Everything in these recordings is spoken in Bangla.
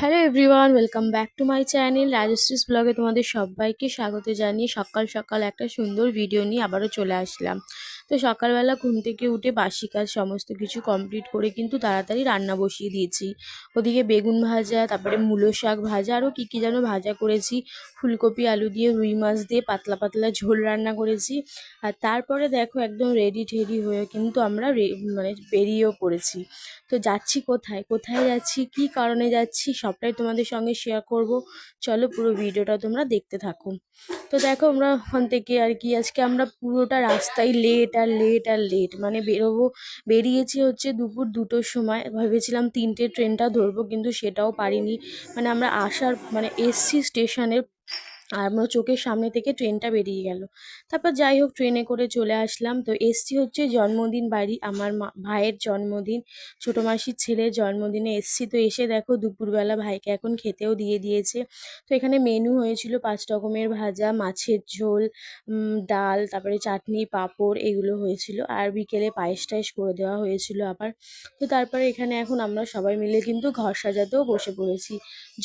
Hello everyone, welcome back to my channel Rajashree's ব্লগে তোমাদের সবাইকে স্বাগত জানিয়ে সকাল সকাল একটা সুন্দর ভিডিও নিয়ে আবারও চলে আসলাম। তো সকালবেলা ঘুম থেকে উঠে বাসি কাজ সমস্ত কিছু কমপ্লিট করে কিন্তু তাড়াতাড়ি রান্না বসিয়ে দিয়েছি। ওদিকে বেগুন ভাজা, তারপরে মূলো শাক ভাজা, আরও কী কী যেন ভাজা করেছি। ফুলকপি, আলু দিয়ে, রুই মাছ দিয়ে পাতলা পাতলা ঝোল রান্না করেছি। আর তারপরে দেখো একদম রেডি ঠেডি হয়ে কিন্তু আমরা মানে বেরিয়েও পড়েছি। তো যাচ্ছি কোথায়? কোথায় যাচ্ছি? কি কারণে যাচ্ছি? সবটাই তোমাদের সঙ্গে শেয়ার করব। চলো পুরো ভিডিওটা তোমরা দেখতে থাকো। তো দেখো আমরা ওখান থেকে আর কি, আজকে আমরা পুরোটা রাস্তায় লেট আর লেট আর লেট মানে বেরোবো, বেরিয়েছি হচ্ছে দুপুর দুটোর সময়। ভেবেছিলাম তিনটে ট্রেনটা ধরবো, কিন্তু সেটাও পারিনি। মানে আমরা আসার মানে এসছি স্টেশনের আর আমার চোখের সামনে থেকে ট্রেনটা বেরিয়ে গেল। তারপর যাই হোক ট্রেনে করে চলে আসলাম। তো এসছি হচ্ছে জন্মদিন বাড়ি। আমার ভাইয়ের জন্মদিন, ছোটো মাসির ছেলের জন্মদিনে এসছি। তো এসে দেখো, দুপুরবেলা ভাইকে এখন খেতেও দিয়ে দিয়েছে। তো এখানে মেনু হয়েছিল পাঁচ রকমের ভাজা, মাছের ঝোল ডাল, তারপরে চাটনি, পাঁপড়, এগুলো হয়েছিল। আর বিকেলে পায়েস টায়েস করে দেওয়া হয়েছিল আবার। তো তারপরে এখানে এখন আমরা সবাই মিলে কিন্তু ঘর সাজাতেও বসে পড়েছি।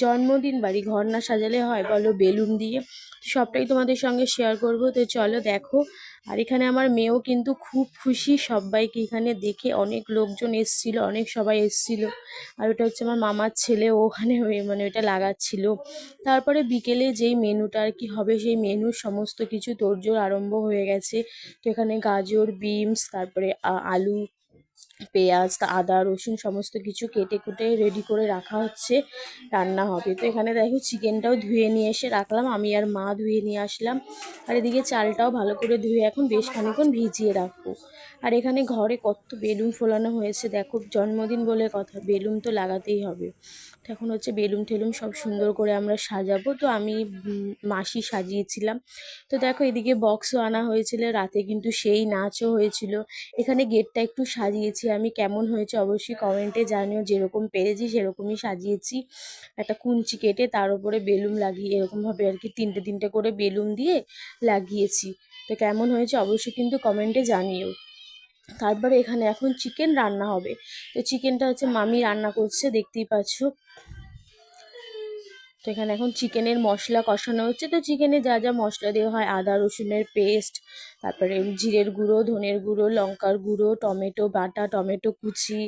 জন্মদিন বাড়ি, ঘর না সাজালে হয় বলো, বেলুন দিয়ে সবটাই তোমাদের সঙ্গে শেয়ার করব। তো চলো দেখো। আর এখানে আমার মেয়েও কিন্তু খুব খুশি। সবাইকে এখানে দেখে অনেক লোকজন এসছিল, অনেক সবাই এসছিল। আর ওটা হচ্ছে আমার মামার ছেলে ওখানে মানে ওটা লাগাচ্ছিল। তারপরে বিকেলে যেই মেনুটা আর কি হবে, সেই মেনুর সমস্ত কিছু তোড়জোড় আরম্ভ হয়ে গেছে। তো এখানে গাজর, বিনস, তারপরে আলু পেঁয়াজ আদা, রসুন সমস্ত কিছু কেটে কুটে রেডি করে রাখা হচ্ছে, রান্না হবে। তো এখানে দেখো চিকেনটাও ধুয়ে নিয়ে এসে রাখলাম, আমি আর মা ধুয়ে নিয়ে আসলাম। আর এদিকে চালটাও ভালো করে ধুয়ে এখন বেশ খানিক্ষণ ভিজিয়ে রাখব আর এখানে ঘরে কত বেলুন ফোলানো হয়েছে, দেখো জন্মদিন বলে কথা, বেলুন তো লাগাতেই হবে। এখন হচ্ছে বেলুন টেলুন সব সুন্দর করে আমরা সাজাবো। তো আমি মাসি সাজিয়েছিলাম। তো দেখো এদিকে বক্সও আনা হয়েছিল, রাতে কিন্তু সেই নাচও হয়েছিল। এখানে গেটটা একটু সাজিয়েছি আমি, কেমন হয়েছে অবশ্যই কমেন্টে জানিও। যেরকম পেরেছি সেরকমই সাজিয়েছি। একটা কুঞ্চি কেটে তার উপরে বেলুন লাগিয়ে, এরকমভাবে আর কি তিনটে তিনটে করে বেলুন দিয়ে লাগিয়েছি। তো কেমন হয়েছে অবশ্যই কিন্তু কমেন্টে জানিও। তারপরে এখানে এখন চিকেন রান্না হবে। তো চিকেনটা হচ্ছে মামি রান্না করছে দেখতেই পাচ্ছ। তো এখানে এখন চিকেনের মশলা কষানো হচ্ছে। তো চিকেনে যা যা মশলা দেওয়া হয়, আদা, রসুনের পেস্ট, তারপরে জিরের গুঁড়ো, ধনের গুঁড়ো, লঙ্কার গুঁড়ো, টমেটো বাটা, টমেটো কুচি,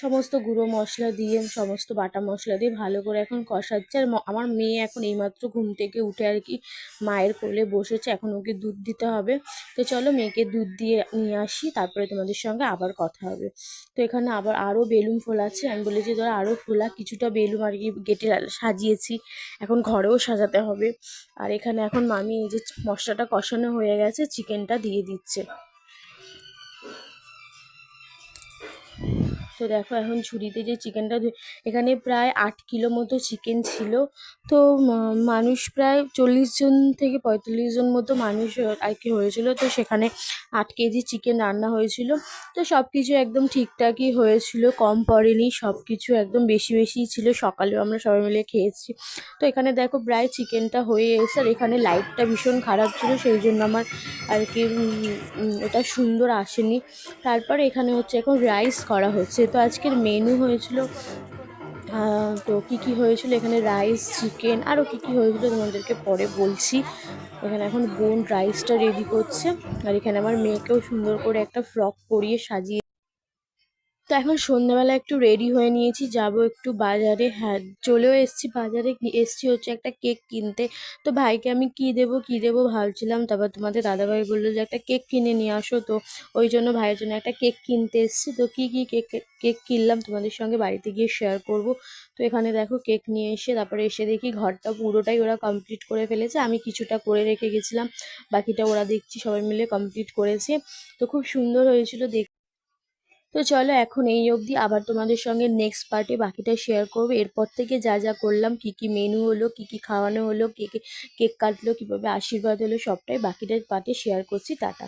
সমস্ত গুঁড়ো মশলা দিয়ে, সমস্ত বাটা মশলা দিয়ে ভালো করে এখন কষাচ্ছে। আর আমার মেয়ে এখন এইমাত্র ঘুম থেকে উঠে আর কি মায়ের কোলে বসেছে, এখন ওকে দুধ দিতে হবে। তো চলো মেয়েকে দুধ দিয়ে নিয়ে আসি, তারপরে তোমাদের সঙ্গে আবার কথা হবে। তো এখানে আবার আরও বেলুন ফোলাচ্ছে, আমি বলেছি তোরা আরও ফোলা, কিছুটা বেলুন আর কি গেটে সাজিয়েছি। এখন ঘরেও সাজাতে হবে। আর এখানে এখন মামি এই যে মশলাটা কষানো হয়ে গেছে, চিকেনটা দিয়ে দিচ্ছে। তো দেখো এখন ঝুড়িতে যে চিকেনটা এখানে প্রায় আট কিলো মতো চিকেন ছিল। তো মানুষ প্রায় চল্লিশ জন থেকে পঁয়তাল্লিশ জন মতো মানুষ আর কি হয়েছিল। তো সেখানে আট কেজি চিকেন রান্না হয়েছিল। তো সব কিছু একদম ঠিকঠাকই হয়েছিল, কম পড়েনি সব কিছু একদম বেশি বেশিই ছিল। সকালেও আমরা সবাই মিলে খেয়েছি। তো এখানে দেখো প্রায় চিকেনটা হয়ে এসে, আর এখানে লাইটটা ভীষণ খারাপ ছিল, সেই জন্য আমার আর কি এটা সুন্দর আসেনি। তারপর এখানে হচ্ছে এখন রাইস করা হচ্ছে। তো আজকের মেনু হয়েছিল তো কী কী হয়েছিল? এখানে রাইস চিকেন আরও কী কী হয়েছিল তোমাদেরকে পরে বলছি। এখানে এখন বোন রাইসটা রেডি করছে। আর এখানে আমার মেয়েকেও সুন্দর করে একটা ফ্রক পরিয়ে সাজিয়ে তো এখন সন্ধ্যাবেলা একটু রেডি হয়ে নিয়েছি, যাব একটু বাজারে। হ্যাঁ চলেও এসেছি বাজারে, এসেছি হচ্ছে একটা কেক কিনতে। তো ভাইকে আমি কি দেবো কি দেবো ভাবছিলাম, তারপর তোমাদের দাদাভাই বলল যে একটা কেক কিনে নিয়ে আসো। তো ওই জন্য ভাইয়ের জন্য একটা কেক কিনতে এসেছি। তো কি কি কেক কেক কিনলাম তোমাদের সঙ্গে বাড়িতে গিয়ে শেয়ার করব। তো এখানে দেখো কেক নিয়ে এসে, তারপরে এসে দেখি ঘরটা পুরোটাই ওরা কমপ্লিট করে ফেলেছে। আমি কিছুটা করে রেখে গেছিলাম, বাকিটা ওরা দেখছি সবাই মিলে কমপ্লিট করেছে। তো খুব সুন্দর হয়েছিল দেখ তো চলো এখন এই অবধি আবার তোমাদের সঙ্গে নেক্সট পার্টে বাকিটা শেয়ার করব। এরপর থেকে যা যা করলাম, কি কি মেনু হলো, কি কি খাওয়ানো হলো, কে কে কেক কাটলো, কীভাবে আশীর্বাদ হলো, সবটাই বাকিটার পার্টে শেয়ার করছি। টাটা।